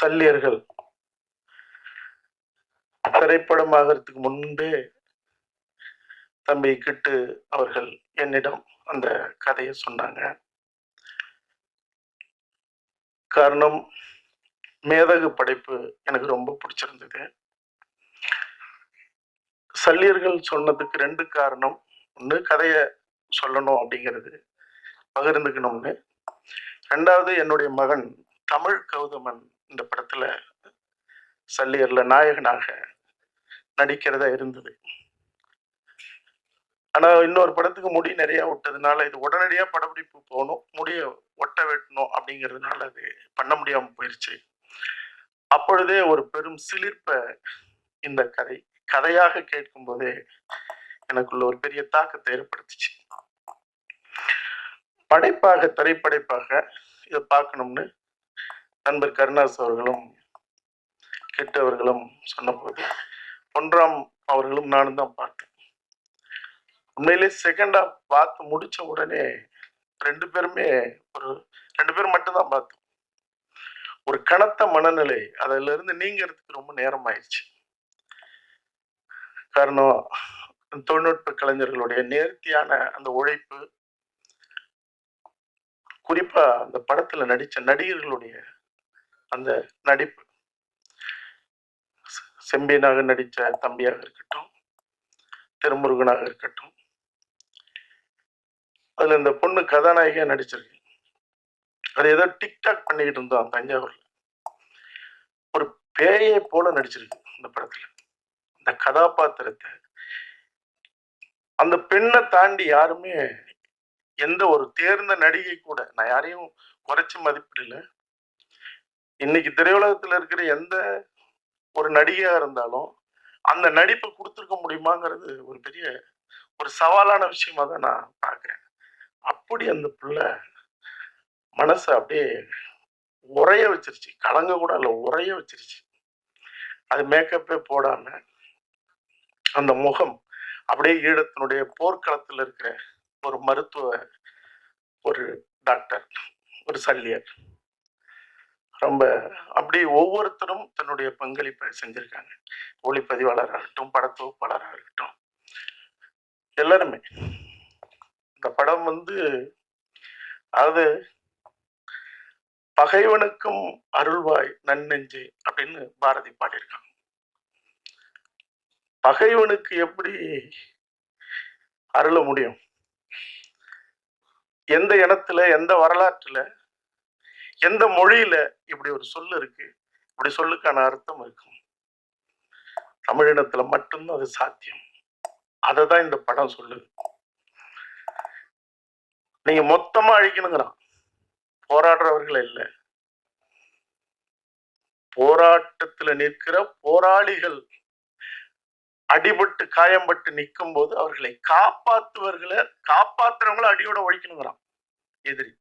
சல்லியர்கள். திரைப்படமாகறதுக்கு முன்பே தம்பி கிட்டு அவர்கள் என்னிடம் அந்த கதையை சொன்னாங்க. காரணம் மேதகு படைப்பு எனக்கு ரொம்ப பிடிச்சிருந்தது. சல்லியர்கள் சொன்னதுக்கு ரெண்டு காரணம். ஒன்று கதையை சொல்லணும் அப்படிங்கிறது பகிர்ந்துக்கணும்னு. ரெண்டாவது என்னுடைய மகன் தமிழ் கௌதமன் இந்த படத்துல சல்லியர்ல நாயகனாக நடிக்கிறதா இருந்தது. ஆனா இன்னொரு படத்துக்கு முடி நிறைய விட்டதுனால இது உடனடியா படப்பிடிப்பு போகணும் முடிய ஒட்ட வெட்டணும் அப்படிங்கிறதுனால அது பண்ண முடியாம போயிருச்சு. அப்பொழுதே ஒரு பெரும் சிலிர்ப்ப இந்த கதை கதையாக கேட்கும் போதே எனக்குள்ள ஒரு பெரிய தாக்கத்தை ஏற்படுத்துச்சு. படைப்பாக திரைப்படைப்பாக இதை பார்க்கணும்னு நண்பர் கருணாஸ் அவர்களும் கெட்டவர்களும் சொன்னபோது ஒன்றாம் அவர்களும் நானும் தான் பார்த்தேன் உண்மையிலே செகண்ட் ஹாஃப் பார்த்து முடிச்ச உடனே ரெண்டு பேருமே ஒரு ரெண்டு பேரும் மட்டும்தான் பார்த்தோம். ஒரு கனத்த மனநிலை அதுல இருந்து நீங்கிறதுக்கு ரொம்ப நேரம் ஆயிடுச்சு காரணம் தொழில்நுட்ப கலைஞர்களுடைய நேர்த்தியான அந்த உழைப்பு குறிப்பா அந்த படத்துல நடிச்ச நடிகர்களுடைய அந்த நடிப்பு. செம்பியனாக நடித்த தம்பியாக இருக்கட்டும் திருமுருகனாக இருக்கட்டும். அதுல இந்த பொண்ணு கதாநாயகியா நடிச்சிருக்கு. அது ஏதோ டிக்டாக் பண்ணிக்கிட்டு இருந்தோம் தஞ்சாவூர்ல. ஒரு பேயை போல நடிச்சிருக்கு இந்த படத்துல. அந்த கதாபாத்திரத்தை. அந்த பெண்ணை தாண்டி யாருமே எந்த ஒரு தேர்ந்த நடிகை கூட நான் யாரையும் குறைச்சி மதிப்பிடல. இன்னைக்கு திரையுலகத்துல இருக்கிற எந்த ஒரு நடிகையா இருந்தாலும் அந்த நடிப்பை கொடுத்துருக்க முடியுமாங்கிறது ஒரு பெரிய ஒரு சவாலான விஷயமா தான் நான் பார்க்குறேன். அப்படி அந்த பிள்ளை மனசை அப்படியே உறைய வச்சிருச்சு. கலங்க கூட இல்ல உறைய வச்சிருச்சு. அது மேக்கப்பே போடாம அந்த முகம் அப்படியே ஈழத்தினுடைய போர்க்களத்துல இருக்கிற ஒரு மருத்துவ ஒரு டாக்டர் ஒரு சல்லியர். ரொம்ப அப்படி ஒவ்வொருத்தரும் தன்னுடைய பங்களிப்பை செஞ்சிருக்காங்க. ஒளிப்பதிவாளராகட்டும் படத்தொகுப்பாளராக இருக்கட்டும். எல்லாருமே. இந்த படம் வந்து அதாவது பகைவனுக்கும் அருள்வாய் நன்னெஞ்சு அப்படின்னு பாரதி பாடியிருக்காங்க. பகைவனுக்கு எப்படி அருள முடியும்? எந்த இனத்துல எந்த வரலாற்றுல எந்த மொழியில இப்படி ஒரு சொல் இருக்கு? இப்படி சொல்லுக்கான அர்த்தம் இருக்கும். தமிழினத்துல மட்டும்தான் அது சாத்தியம். அதை தான் இந்த படம் சொல்லுது. நீங்க மொத்தமா அழிக்கணுங்கிறான். போராடுறவர்கள் இல்ல. போராட்டத்துல நிற்கிற போராளிகள் அடிபட்டு காயம்பட்டு நிற்கும் போது அவர்களை காப்பாத்துவர்களை காப்பாத்துறவங்கள அடியோட ஒழிக்கணுங்கிறான் எதிரி.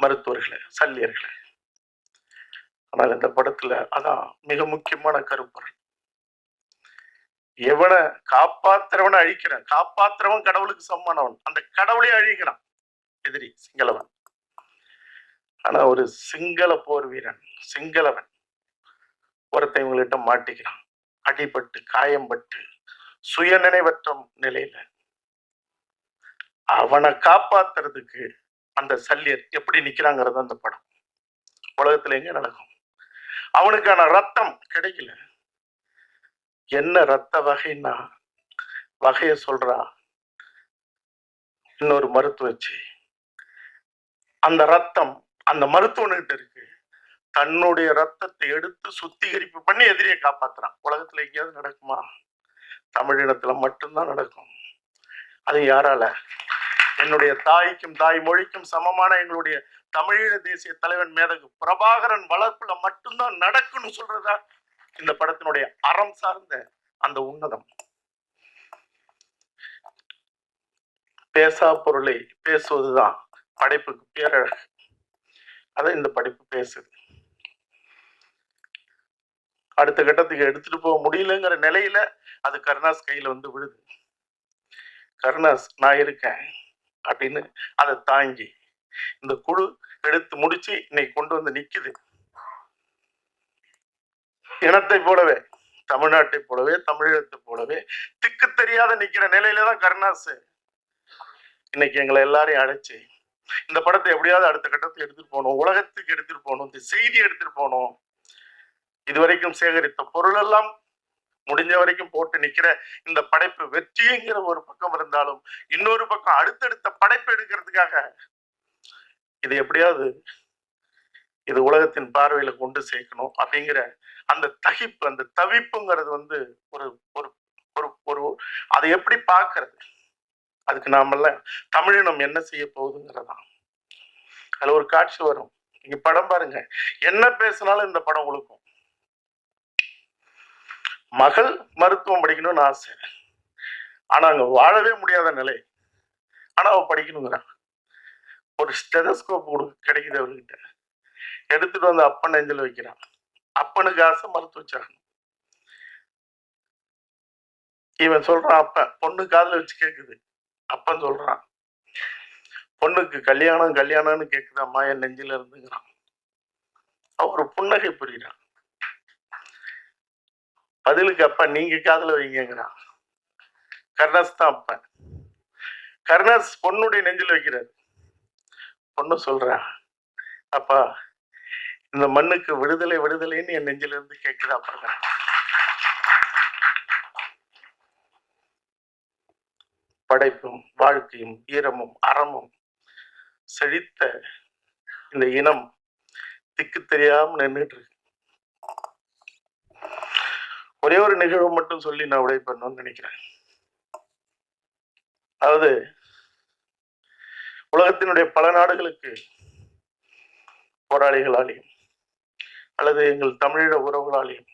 மருத்துவர்களை சல்லியர்களை. ஆனால் இந்த படத்துல அதான் மிக முக்கியமான கருப்பொருள். எவனை காப்பாத்துறவனை அழிக்கிறான் காப்பாத்துறவன் கடவுளுக்கு சம்மானவன் அந்த கடவுளே அழிக்கிறான். எதிரி சிங்களவன். ஆனா ஒரு சிங்கள போர் வீரன் சிங்களவன் ஒருத்தன் இவங்கள்ட்ட மாட்டிக்கிறான். அடிபட்டு காயம்பட்டு சுய நினைவற்ற நிலையில. அவனை காப்பாத்துறதுக்கு அந்த சல்லியர் எப்படி நிக்கிறாங்கிறது அந்த படம். உலகத்துல எங்க நடக்கும்? அவனுக்கான ரத்தம் கிடைக்கல. என்ன ரத்த வகைன்னா வகைய சொல்றா இன்னொரு மருத்துவச்சி. அந்த ரத்தம் அந்த மருத்துவன்கிட்ட இருக்கு. தன்னுடைய ரத்தத்தை எடுத்து சுத்திகரிப்பு பண்ணி எதிரியை காப்பாத்துறான். உலகத்துல எங்கேயாவது நடக்குமா? தமிழினத்துல மட்டும்தான் நடக்கும். அது யாரால? என்னுடைய தாய்க்கும் தாய் மொழிக்கும் சமமான எங்களுடைய தமிழீழ தேசிய தலைவன் மேதகு பிரபாகரன் வளர்ப்புல மட்டும்தான் நடக்கும்னு சொல்றதா? இந்த படத்தினுடைய அறம் சார்ந்த அந்த உன்னதம். பேசா பொருளை பேசுவதுதான் படைப்புக்கு பேரழகு. அதை இந்த படைப்பு பேசுது. அடுத்த கட்டத்துக்கு எடுத்துட்டு போக முடியலங்கிற நிலையில அது கருணாஸ் கையில வந்து விழுது. கருணாஸ் நான் இருக்கேன். அப்படின்னு அதை தாங்கி இந்த குழு எடுத்து முடிச்சு இன்னைக்கு கொண்டு வந்து நிக்குது. இனத்தை போலவே தமிழ்நாட்டை போலவே தமிழகத்தை போலவே திக்கு தெரியாத நிக்கிற நிலையில தான் கருணாசு. இன்னைக்கு எங்களை எல்லாரையும் அழைச்சு இந்த படத்தை எப்படியாவது அடுத்த கட்டத்துக்கு எடுத்துட்டு போகணும் உலகத்துக்கு எடுத்துட்டு போகணும் இந்த செய்தி எடுத்துட்டு போகணும். இதுவரைக்கும் சேகரித்த பொருள் எல்லாம் முடிஞ்ச வரைக்கும் போட்டு நிக்கிற இந்த படைப்பு வெற்றிங்கிற ஒரு பக்கம் இருந்தாலும் இன்னொரு பக்கம் அடுத்தடுத்த படைப்பு எடுக்கிறதுக்காக இது எப்படியாவது இது உலகத்தின் பார்வையில கொண்டு சேர்க்கணும் அப்படிங்கிற அந்த தகிப்பு அந்த தவிப்புங்கிறது வந்து ஒரு ஒரு ஒரு ஒரு அதை எப்படி பார்க்கறது? அதுக்கு நாமெல்லாம் தமிழினம் என்ன செய்ய போகுதுங்கிறதான். அதுல ஒரு காட்சி வரும். நீங்க படம் பாருங்க. என்ன பேசினாலும் இந்த படம் உழுக்கும். மகள் மருத்துவம் படிக்கணும்னு ஆசை. ஆனா அங்க வாழவே முடியாத நிலை. ஆனா அவ படிக்கணுங்கிறான் ஒரு ஸ்டெதஸ்கோப் கொடு கிடைக்குது அவர்கிட்ட. எடுத்துட்டு வந்து அப்பன் நெஞ்சில் வைக்கிறான். அப்பனுக்கு ஆசை மருத்துவ சாகணும் இவன் சொல்றான் அப்பன் பொண்ணு காதல வச்சு கேக்குது. அப்பன் சொல்றான் பொண்ணுக்கு கல்யாணம் கல்யாணம்னு கேக்குது அம்மா என் நெஞ்சில இருந்துங்கிறான். அவரு ஒரு புன்னகை புரியுறான். பதிலுக்கு அப்பா நீங்க காதுல வைங்கிறான் கர்ணஸ் தான் அப்பன் கர்ணஸ் பொண்ணுடைய நெஞ்சில் வைக்கிறார். பொண்ணு சொல்றா அப்பா இந்த மண்ணுக்கு விடுதலை விடுதலைன்னு என் நெஞ்சில இருந்து கேட்குதா பாருங்க. படைப்பும் வாழ்க்கையும் ஈரமும் அறமும் செழித்த இந்த இனம் திக்கு தெரியாம நின்றுட்டு இருக்கு. ஒரே ஒரு நிகழ்வு மட்டும் சொல்லி நான் உடை பண்ணணும்னு நினைக்கிறேன். அதாவது உலகத்தினுடைய பல நாடுகளுக்கு போராளிகளாலேயும் அல்லது எங்கள் தமிழீழ உறவுகளாலேயும்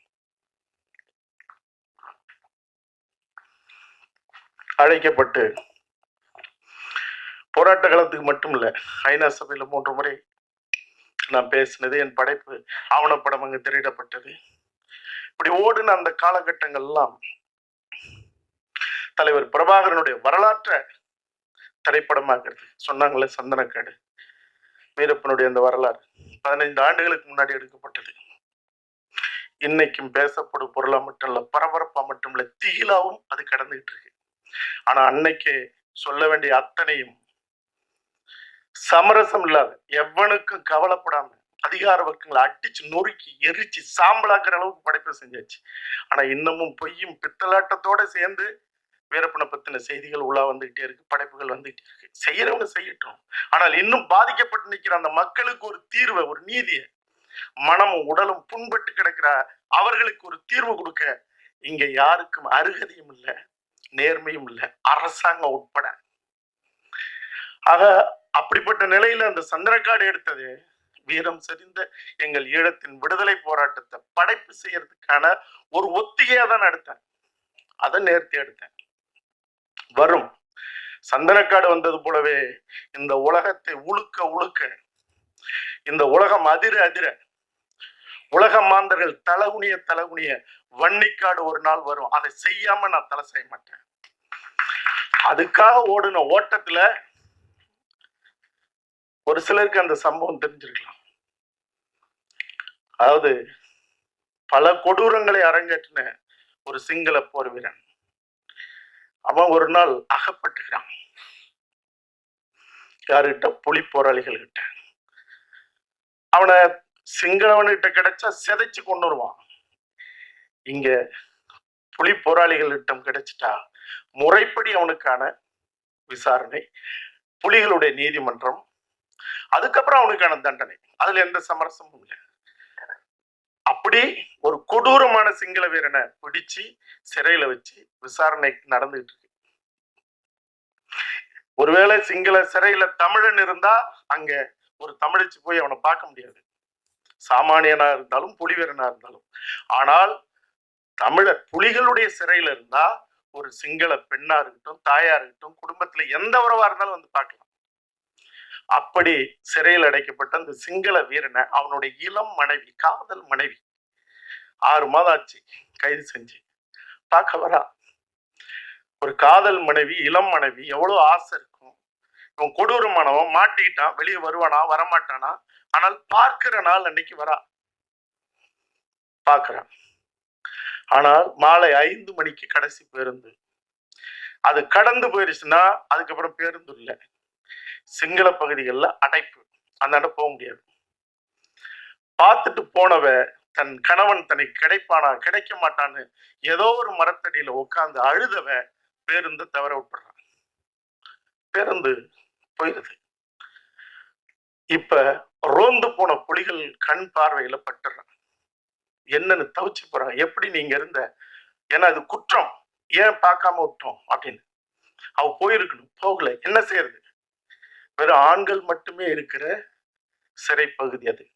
அழைக்கப்பட்டு போராட்ட காலத்துக்கு மட்டும் இல்லை ஐநா சபையில மூன்று முறை நான் பேசினது என் படைப்பு ஆவணப்படம் அங்கு திரையிடப்பட்டது. இப்படி ஓடுன அந்த காலகட்டங்கள்லாம் தலைவர் பிரபாகரனுடைய வரலாற்றை திரைப்படமாக்குறது. சொன்னாங்களே சந்தனக்காடு வீரப்பனுடைய அந்த வரலாறு. பதினைந்து ஆண்டுகளுக்கு முன்னாடி எடுக்கப்பட்டது. இன்னைக்கும் பேசப்படும் பொருளா மட்டும் இல்ல பரபரப்பா மட்டும் இல்ல தீலாவும் அது கடந்துகிட்டு இருக்கு. ஆனா அன்னைக்கு சொல்ல வேண்டிய அத்தனையும் சமரசம் இல்லாத எவனுக்கும் கவலைப்படாம அதிகார வர்க்கங்களை அடிச்சு நொறுக்கி எரிச்சு சாம்பலாக்குற அளவுக்கு படைப்பு செஞ்சாச்சு. ஆனா இன்னமும் பொய்யும் பித்தலாட்டத்தோட சேர்ந்து வீரப்பனை பத்தின செய்திகள் உலா வந்துகிட்டே இருக்கு படைப்புகள் வந்துகிட்டே இருக்கு. செய்யறவங்க செய்யட்டும். ஆனால் இன்னும் பாதிக்கப்பட்டு நிற்கிற அந்த மக்களுக்கு ஒரு தீர்வை ஒரு நீதியை மனமும் உடலும் புண்பட்டு கிடக்கிற அவர்களுக்கு ஒரு தீர்வு கொடுக்க இங்க யாருக்கும் அருகதையும் இல்லை நேர்மையும் இல்லை அரசாங்கம் உட்பட. ஆக அப்படிப்பட்ட நிலையில அந்த சந்திரக்காடு எடுத்தது வீரம் செறிந்த எங்கள் ஈழத்தின் விடுதலை போராட்டத்தை படைப்பு செய்யறதுக்கான ஒரு ஒத்திகையா தான் எடுத்தேன். அதை நேர்த்தி எடுத்தேன். வரும். சந்தனக்காடு வந்தது போலவே இந்த உலகத்தை உழுக்க உழுக்க இந்த உலகம் அதிர அதிர உலக மாந்தர்கள் தலகுனிய தலகுனிய வன்னிக்காடு ஒரு நாள் வரும். அதை செய்யாம நான் தலை செய்ய மாட்டேன். அதுக்காக ஓடின ஓட்டத்துல ஒரு சிலருக்கு அந்த சம்பவம் தெரிஞ்சிருக்கலாம். அதாவது பல கொடூரங்களை அரங்கேற்றின ஒரு சிங்கள போர் வீரன் அவன் ஒரு நாள் அகப்பட்டுக்கிறான் யாருகிட்ட? புலி போராளிகள் கிட்ட அவனை சிங்களவன்கிட்ட கிடைச்சா சிதைச்சு கொண்டு வருவான். இங்க புலி போராளிகளிடம் கிடைச்சிட்டா முறைப்படி அவனுக்கான விசாரணை புலிகளுடைய நீதிமன்றம் அதுக்கப்புறம் அவனுக்கான தண்டனை. அதுல எந்த சமரசமும் இல்லை. அப்படி ஒரு கொடூரமான சிங்கள வீரனை பிடிச்சு சிறையில வச்சு விசாரணை நடந்துகிட்டு இருக்கு. ஒருவேளை சிங்கள சிறையில தமிழன் இருந்தா அங்க ஒரு தமிழச்சு போய் அவனை பார்க்க முடியாது. சாமானியனா இருந்தாலும் புலிவீரனா இருந்தாலும். ஆனால் தமிழர் புலிகளுடைய சிறையில இருந்தா ஒரு சிங்கள பெண்ணா இருக்கட்டும் தாயா இருக்கட்டும் குடும்பத்துல எந்த உறவா இருந்தாலும் வந்து பார்க்கலாம். அப்படி சிறையில் அடைக்கப்பட்ட அந்த சிங்கள வீரனை அவனுடைய இளம் மனைவி காதல் மனைவி ஆறு மாதம் ஆச்சு கைது செஞ்சு பார்க்க வரா. ஒரு காதல் மனைவி இளம் மனைவி எவ்வளவு ஆசை இருக்கும். இவன் கொடூரமானவன் மாட்டிக்கிட்டான் வெளியே வருவானா வரமாட்டானா? ஆனால் பார்க்கிற நாள் அன்னைக்கு வரா. பார்க்கறான் ஆனால் மாலை ஐந்து மணிக்கு கடைசி பேருந்து. அது கடந்து போயிருச்சுன்னா அதுக்கப்புறம் பேருந்து இல்லை. சிங்கள பகுதிகளில் அடைப்பு. அந்தாண்ட போக முடியாது. பார்த்துட்டு போனவ தன் கணவன் தன்னை கிடைப்பானா? கிடைக்க மாட்டான்னு ஏதோ ஒரு மரத்தடியில உட்காந்து அழுதவ பேருந்து தவற விட்டுறான். பேருந்து போயிருது. இப்ப ரோந்து போன புலிகள் கண் பார்வையில பட்டுறான். என்னன்னு தவிச்சு போறாங்க எப்படி நீங்க இருந்த? ஏன்னா அது குற்றம். ஏன் பார்க்காம விட்டோம்? அப்படின்னு. அவ போயிருக்கணும். போகல. என்ன செய்யறது? வெறும் ஆண்கள் மட்டுமே இருக்கிற சிறை பகுதி அது.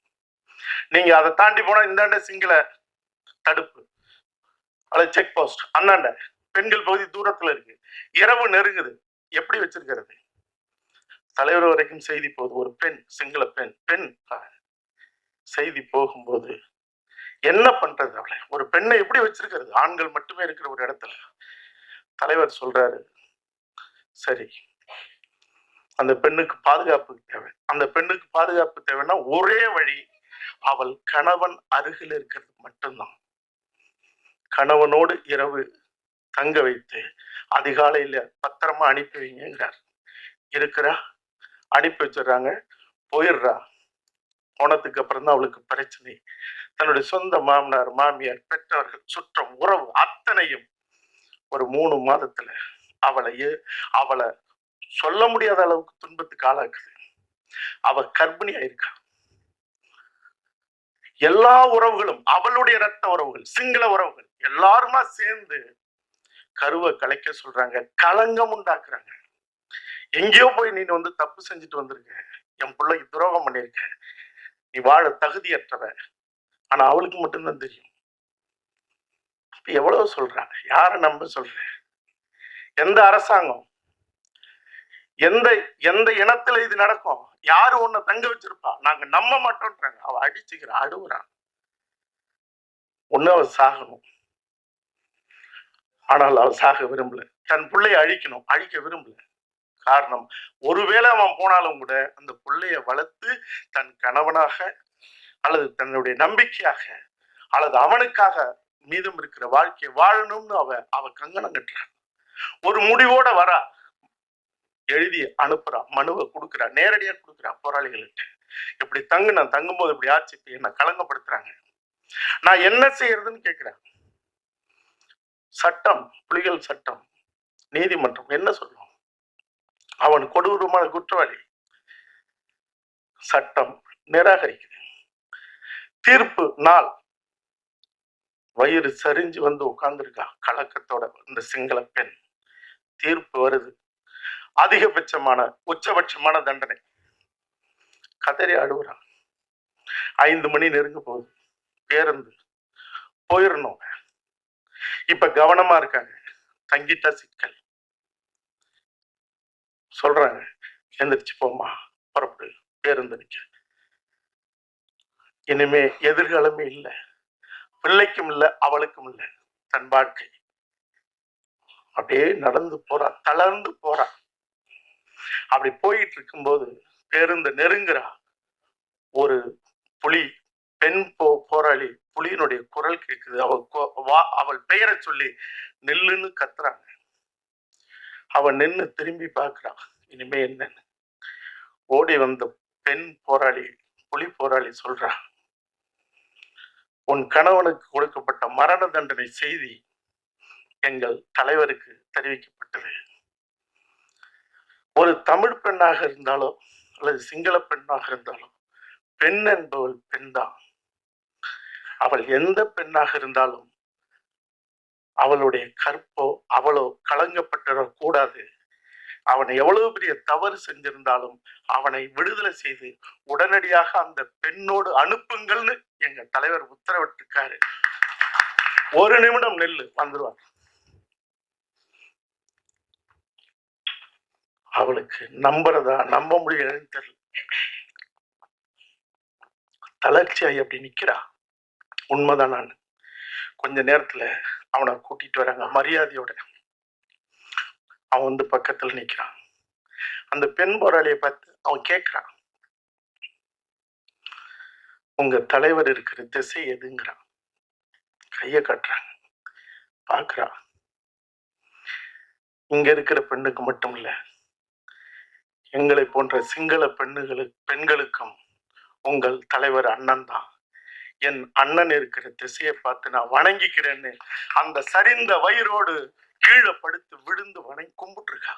நீங்க அதை தாண்டி போனா இந்தாண்ட சிங்கள தடுப்பு. அல்லது செக் போஸ்ட் அண்ணாண்ட பெண்கள் பகுதி தூரத்துல இருக்கு. இரவு நெருங்குது. எப்படி வச்சிருக்கிறது? தலைவர் வரைக்கும் செய்தி போகுது. ஒரு பெண் சிங்கள பெண் பெண் செய்தி போகும்போது என்ன பண்றது அவளை? ஒரு பெண்ணை எப்படி வச்சிருக்கிறது? ஆண்கள் மட்டுமே இருக்கிற ஒரு இடத்துல. தலைவர் சொல்றாரு சரி அந்த பெண்ணுக்கு பாதுகாப்பு தேவை. அந்த பெண்ணுக்கு பாதுகாப்பு தேவைன்னா ஒரே வழி அவள் கணவன் அருகில் இருக்கிறது மட்டும்தான். கணவனோடு இரவு தங்க வைத்து அதிகாலையில பத்திரமா அனுப்பி வைங்கிறார் இருக்கிறா? அனுப்பி வச்சிடுறாங்க. போயிடுறா. போனதுக்கு அப்புறம் தான் அவளுக்கு பிரச்சனை. தன்னுடைய சொந்த மாமனார் மாமியார் பெற்றவர்கள் சுற்றம் உறவு அத்தனையும் ஒரு மூணு மாதத்துல அவளை அவளை சொல்ல முடியாத அளவுக்கு துன்பத்துக்கு ஆளாக்குது. அவ கர்ப்பிணி ஆயிருக்கா? எல்லா உறவுகளும் அவளுடைய ரத்த உறவுகள் சிங்கள உறவுகள் எல்லாருமா சேர்ந்து கருவை கலைக்க சொல்றாங்க களங்கம் உண்டாக்குறாங்க. எங்கேயோ போய் நீ வந்து தப்பு செஞ்சுட்டு வந்திருக்க என் பிள்ளைக்கு துரோகம் பண்ணியிருக்க நீ வாழ தகுதியற்றவ. ஆனா அவளுக்கு மட்டும்தான் தெரியும். எவ்வளவு சொல்றாங்க யார நம்ப சொல்ற? எந்த அரசாங்கம்? எந்த எந்த இனத்துல இது நடக்கும்? யாரு உன்னை தங்க வச்சிருப்பா? நாங்க நம்ப மாட்டோம்ன்றாங்க. அவ அடிச்சுக்கிற அழுகுறான் ஒண்ணு அவ சாகணும். ஆனால் அவ சாக விரும்பல. தன் பிள்ளைய அழிக்கணும். அழிக்க விரும்பல. காரணம் ஒருவேளை அவன் போனாலும் கூட அந்த பிள்ளைய வளர்த்து தன் கணவனாக அல்லது தன்னுடைய நம்பிக்கையாக அல்லது அவனுக்காக மீதம் இருக்கிற வாழ்க்கையை வாழணும்னு அவ அவ கங்கணம் கட்டுறான் ஒரு முடிவோட வரா. எழுதி அனுப்புறான் மனுவை கொடுக்குறான் நேரடியா கொடுக்குறான் போராளிகள்கிட்ட. இப்படி தங்கு நான் தங்கும்போது இப்படி ஆச்சு இப்ப என்ன கலங்கப்படுத்துறாங்க நான் என்ன செய்யறதுன்னு கேட்கிறேன் சட்டம் புலிகள் சட்டம் நீதிமன்றம் என்ன சொல்லும்? அவன் கொடூரமான குற்றவாளி. சட்டம் நிராகரிக்குது. தீர்ப்பு நாள். வயிறு சரிஞ்சு வந்து உட்கார்ந்துருக்கா கலக்கத்தோட இந்த சிங்கள பெண். தீர்ப்பு வருது. அதிகபட்சமான உச்சபட்சமான தண்டனை. கதறி அழுகுறான் ஐந்து மணி நெருங்க போகுது. பேருந்து. போயிடணும் இப்ப கவனமா இருக்காங்க. தங்கிட்டா சிக்கல். சொல்றாங்க. எந்திரிச்சு போமா புறப்படு. பேருந்து நிக்க. இனிமே எதிர்காலமே இல்லை. பிள்ளைக்கும் இல்லை அவளுக்கும் இல்லை. தன் வாழ்க்கை. அப்படியே நடந்து போறா தளர்ந்து போறா. அப்படி போயிட்டு இருக்கும்போது பேருந்து நெருங்குறா. ஒரு புலி பெண் போ போராளி புலியினுடைய குரல் கேட்குது. அவள் வா அவள் பெயரை சொல்லி நெல்லுன்னு கத்துறாங்க. அவன் நின்று திரும்பி பார்க்குறான் இனிமே என்னன்னு. ஓடி வந்த பெண் போராளி புலி போராளி சொல்றா உன் கணவனுக்கு கொடுக்கப்பட்ட மரண தண்டனை செய்தி எங்கள் தலைவருக்கு தெரிவிக்கப்பட்டது. ஒரு தமிழ் பெண்ணாக இருந்தாலோ அல்லது சிங்கள பெண்ணாக இருந்தாலோ பெண் என்பவள் பெண்தான் அவள் எந்த பெண்ணாக இருந்தாலும் அவளுடைய கற்போ அவளோ கலங்கப்பட்டுடக் கூடாது. அவன் எவ்வளவு பெரிய தவறு செஞ்சிருந்தாலும் அவனை விடுதலை செய்து உடனடியாக அந்த பெண்ணோடு அனுப்புங்கள்னு எங்க தலைவர் உத்தரவிட்டிருக்காரு. ஒரு நிமிடம் நெல்லு வந்துருவார். அவளுக்கு நம்புறதா? நம்ப முடியலன்னு தெரியல. தளர்ச்சியாய் அப்படி நிக்கிறா? உண்மைதான் நான். கொஞ்ச நேரத்துல அவனை கூட்டிட்டு வராங்க மரியாதையோட. அவன் வந்து பக்கத்துல நிக்கிறான் அந்த பெண் போராளியை பார்த்து அவன் கேட்குறான் உங்க தலைவர் இருக்கிற திசை எதுங்கிறான் கைய காட்டுறாங்க. பாக்குறா இங்க இருக்கிற பெண்ணுக்கு மட்டும் இல்ல எங்களை போன்ற சிங்கள பெண்ணுகளுக்கு பெண்களுக்கும் உங்கள் தலைவர் அண்ணன் தான். என் அண்ணன் இருக்கிற திசையை பார்த்து நான் வணங்கிக்கிறேன்னு அந்த சரிந்த வயிறோடு கீழே படுத்து விழுந்து வணங்கி கும்பிட்டுருக்கா.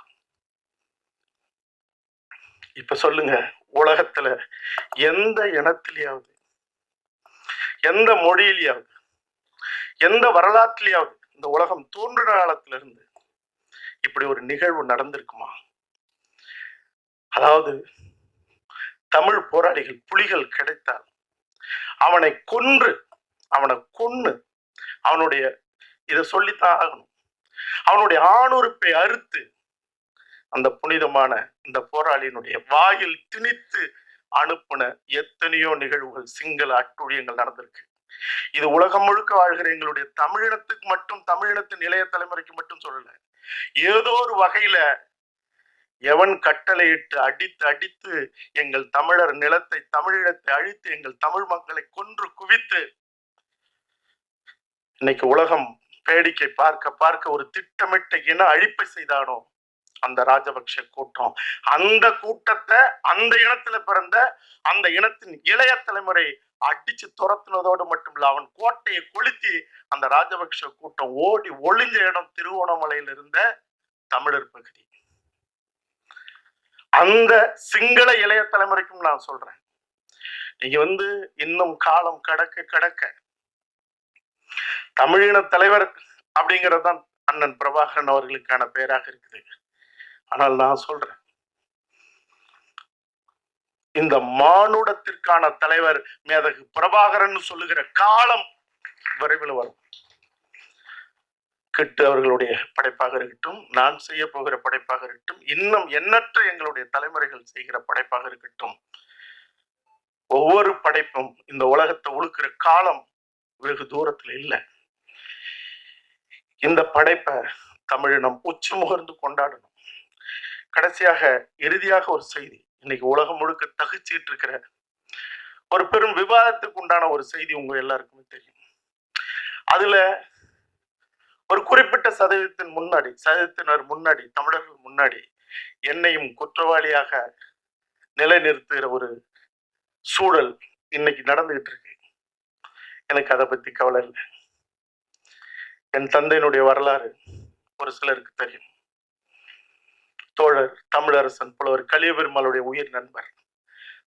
இப்ப சொல்லுங்க உலகத்துல எந்த இனத்திலேயாவது எந்த மொழியிலேயாவது எந்த வரலாற்றிலேயாவது இந்த உலகம் தோன்ற காலத்துல இருந்து இப்படி ஒரு நிகழ்வு நடந்திருக்குமா? அதாவது தமிழ் போராளிகள் புலிகள் கிடைத்தால் அவனை கொன்று அவனை கொன்று அவனுடைய இதை சொல்லித்தான் ஆகணும். அவனுடைய ஆணுறுப்பை அறுத்து அந்த புனிதமான இந்த போராளியினுடைய வாயில் திணித்து அனுப்புன எத்தனையோ நிகழ்வுகள் சிங்கள அட்டுழியங்கள் நடந்திருக்கு. இது உலகம் முழுக்க வாழ்கிற எங்களுடைய தமிழினத்துக்கு மட்டும் தமிழினத்தின் இளைய தலைமுறைக்கு மட்டும் சொல்லல. ஏதோ ஒரு வகையில எவன் கட்டளையிட்டு அடித்து அடித்து எங்கள் தமிழர் நிலத்தை தமிழிடத்தை அழித்து எங்கள் தமிழ் மக்களை கொன்று குவித்து இன்னைக்கு உலகம் வேடிக்கை பார்க்க பார்க்க ஒரு திட்டமிட்ட இன அழிப்பை செய்தானோ அந்த ராஜபக்ஷ கூட்டம். அந்த கூட்டத்தை அந்த இனத்துல பிறந்த அந்த இனத்தின் இளைய தலைமுறை அடிச்சு துரத்துனதோடு மட்டுமில்ல அவன் கோட்டையை கொளுத்தி அந்த ராஜபக்ஷ கூட்டம் ஓடி ஒளிஞ்ச இடம் திருவோணமலையில் இருந்த தமிழர் பகுதி. அந்த சிங்கள இளைய தலைமுறைக்கும் நான் சொல்றேன். நீங்க வந்து இன்னும் காலம் கடக்க கடக்க தமிழின தலைவர் அப்படிங்கிறது தான் அண்ணன் பிரபாகரன் அவர்களுக்கான பெயராக இருக்குது. ஆனால் நான் சொல்றேன் இந்த மானுடத்திற்கான தலைவர் மேதகு பிரபாகரன் சொல்லுகிற காலம் விரைவில் வரும். கிட்டு அவர்களுடைய படைப்பாக இருக்கட்டும் நான் செய்ய போகிற படைப்பாக இருக்கட்டும் இன்னும் எண்ணற்ற எங்களுடைய தலைமுறைகள் செய்கிற படைப்பாக இருக்கட்டும் ஒவ்வொரு படைப்பும் இந்த உலகத்தை உழுக்கிற காலம் வெகு தூரத்துல இல்லை. இந்த படைப்பை தமிழினம் உச்சி முகர்ந்து கொண்டாடணும். கடைசியாக இறுதியாக ஒரு செய்தி. இன்னைக்கு உலகம் முழுக்க தகுச்சிட்டு இருக்கிற ஒரு பெரும் விவாதத்துக்கு உண்டான ஒரு செய்தி உங்க எல்லாருக்குமே தெரியும். அதுல ஒரு குறிப்பிட்ட சதவீதத்தின் முன்னாடி சதவீதத்தினர் முன்னாடி தமிழர்கள் முன்னாடி என்னையும் குற்றவாளியாக நிலைநிறுத்துகிற ஒரு சூழல் இன்னைக்கு நடந்துகிட்டு இருக்கு. எனக்கு அதை பத்தி கவலை இல்லை. என் தந்தையினுடைய வரலாறு ஒரு சிலருக்கு தெரியும். தோழர் தமிழரசன் புலவர் கலியபெருமாளுடைய உயிர் நண்பர்.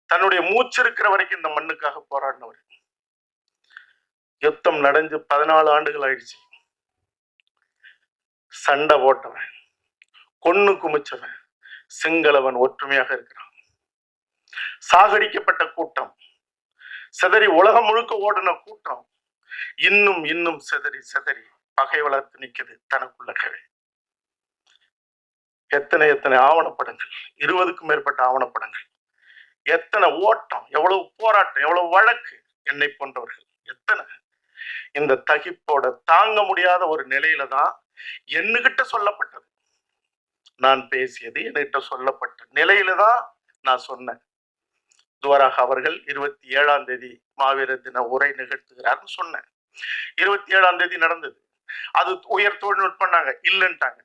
தன்னுடைய மூச்சு இருக்கிற வரைக்கும் இந்த மண்ணுக்காக போராடினவர். யுத்தம் நடந்து பதினாலு ஆண்டுகள் ஆயிடுச்சு. சண்டை போட்டவன் கொன்னு குமிச்சவன் சிங்களவன் ஒற்றுமையாக இருக்கிறான். சாகடிக்கப்பட்ட கூட்டம் சிதறி உலகம் முழுக்க ஓடின கூட்டம் இன்னும் இன்னும் சிதறி சிதறி பகை வளர்த்து நிக்குது தனக்குள்ளகவே எத்தனை எத்தனை ஆவணப்படங்கள் இருபதுக்கும் மேற்பட்ட ஆவணப்படங்கள். எத்தனை ஓட்டம் எவ்வளவு போராட்டம் எவ்வளவு வழக்கு என்னை போன்றவர்கள். எத்தனை? இந்த தகிப்போட தாங்க முடியாத ஒரு நிலையில தான் என்னகிட்ட சொல்லப்பட்டது. நான் பேசியது என்கிட்ட சொல்லப்பட்ட நிலையில தான் நான் சொன்னேன். துவராக அவர்கள் இருபத்தி ஏழாம் தேதி மாவீரர் தின உரை நிகழ்த்துகிறார்னு சொன்னேன். இருபத்தி ஏழாம் தேதி நடந்தது. அது உயர் தொழில்நுட்பம்னாங்க இல்லைன்ட்டாங்க.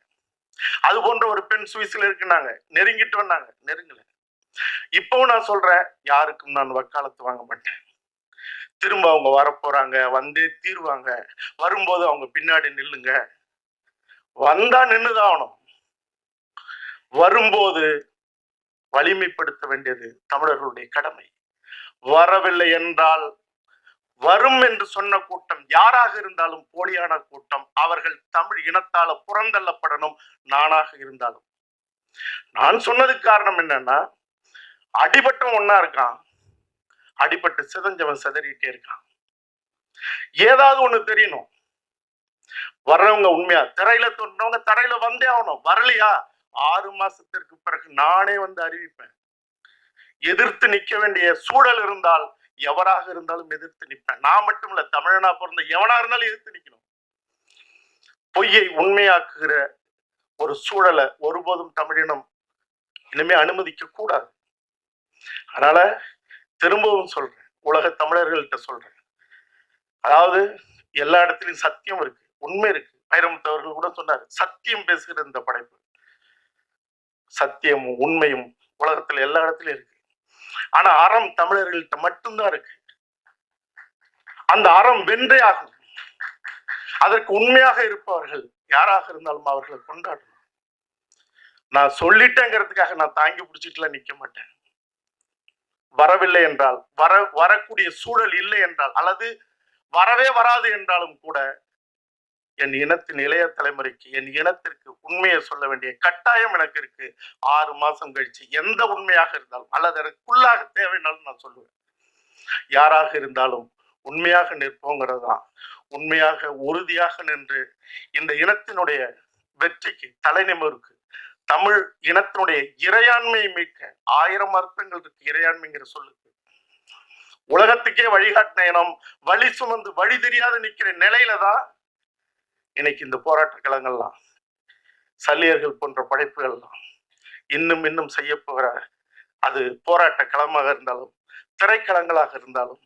அது போன்ற ஒரு பெண் சுவிஸ்ல இருக்குனாங்க. நெருங்கிட்டு வந்தாங்க. நெருங்கல. இப்பவும் நான் சொல்றேன் யாருக்கும் நான் வக்காலத்து வாங்க மாட்டேன். திரும்ப அவங்க வரப்போறாங்க வந்தே தீருவாங்க. வரும்போது அவங்க பின்னாடி நில்லுங்க. வந்தா நின்றுதான் ஆகணும் வரும்போது வலிமைப்படுத்த வேண்டியது தமிழர்களுடைய கடமை. வரவில்லை என்றால் வரும் என்று சொன்ன கூட்டம் யாராக இருந்தாலும் போலியான கூட்டம். அவர்கள் தமிழ் இனத்தால புறந்தள்ளப்படணும் நானாக இருந்தாலும். நான் சொன்னதுக்கு காரணம் என்னன்னா அடிபட்டம் ஒன்னா இருக்கான். அடிபட்டு சிதஞ்சவன் சிதறிட்டே இருக்கான். ஏதாவது ஒண்ணு தெரியணும். வர்றவங்க உண்மையா? திரையில தோன்றவங்க தரையில வந்தே ஆகணும். வரலையா? ஆறு மாசத்திற்கு பிறகு நானே வந்து அறிவிப்பேன். எதிர்த்து நிக்க வேண்டிய சூழல் இருந்தால் எவராக இருந்தாலும் எதிர்த்து நிற்பேன். நான் மட்டும் இல்ல தமிழனா பிறந்த எவனா இருந்தாலும் எதிர்த்து நிக்கணும். பொய்யை உண்மையாக்குகிற ஒரு சூழலை ஒருபோதும் தமிழினம் இனிமே அனுமதிக்க கூடாது. அதனால திரும்பவும் சொல்றேன். உலக தமிழர்கள்ட்ட சொல்றேன். அதாவது எல்லா இடத்துலயும் சத்தியம் இருக்கு. உண்மை இருக்கு. வைரமுத்து அவர்கள் கூட சொன்னார் சத்தியம் பேசுகிற இந்த படைப்பு. சத்தியமும் உண்மையும் உலகத்துல எல்லா இடத்துலயும் இருக்கு. ஆனா அறம் தமிழர்கள்ட்ட மட்டும்தான் இருக்கு. அந்த அறம் வென்றே ஆகும். அதற்கு உண்மையாக இருப்பவர்கள் யாராக இருந்தாலும் அவர்களை கொண்டாடணும். நான் சொல்லிட்டேங்கிறதுக்காக நான் தாங்கி பிடிச்சிட்டுலாம் நிக்க மாட்டேன். வரவில்லை என்றால் வர வரக்கூடிய சூழல் இல்லை என்றால் அல்லது வரவே வராது என்றாலும் கூட என் இனத்தின் இளைய தலைமுறைக்கு என் இனத்திற்கு உண்மையை சொல்ல வேண்டிய கட்டாயம் எனக்கு இருக்கு. ஆறு மாசம் கழிச்சு எந்த உண்மையாக இருந்தாலும் அல்லது எனக்குள்ளாக தேவைனாலும் நான் சொல்லுவேன். யாராக இருந்தாலும் உண்மையாக நிற்போங்கிறது தான் உண்மையாக உறுதியாக நின்று இந்த இனத்தினுடைய வெற்றிக்கு தலைநிமிருக்கு தமிழ் இனத்தினுடைய இறையாண்மையை மீட்க ஆயிரம் அர்த்தங்கள் இருக்கு இறையாண்மைங்கிற சொல்லுக்கு. உலகத்துக்கே வழிகாட்டின இனம் வழி சுமந்து வழி தெரியாத நிக்கிற நிலையில தான் இன்னைக்கு இந்த போராட்ட களங்கள்லாம் சல்லியர்கள் போன்ற படைப்புகள்லாம் இன்னும் இன்னும் செய்ய போகிற அது போராட்ட களமாக இருந்தாலும் திரைக்களங்களாக இருந்தாலும்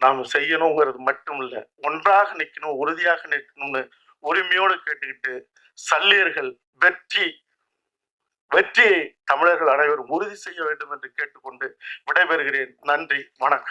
நாம் செய்யணுங்கிறது மட்டும் இல்லை ஒன்றாக நிற்கணும் உறுதியாக நிற்கணும்னு உரிமையோடு கேட்டுக்கிட்டு சல்லியர்கள் வெற்றி வெற்றியை தமிழர்கள் அனைவரும் உறுதி செய்ய வேண்டும் என்று கேட்டுக்கொண்டு விடைபெறுகிறேன். நன்றி வணக்கம்.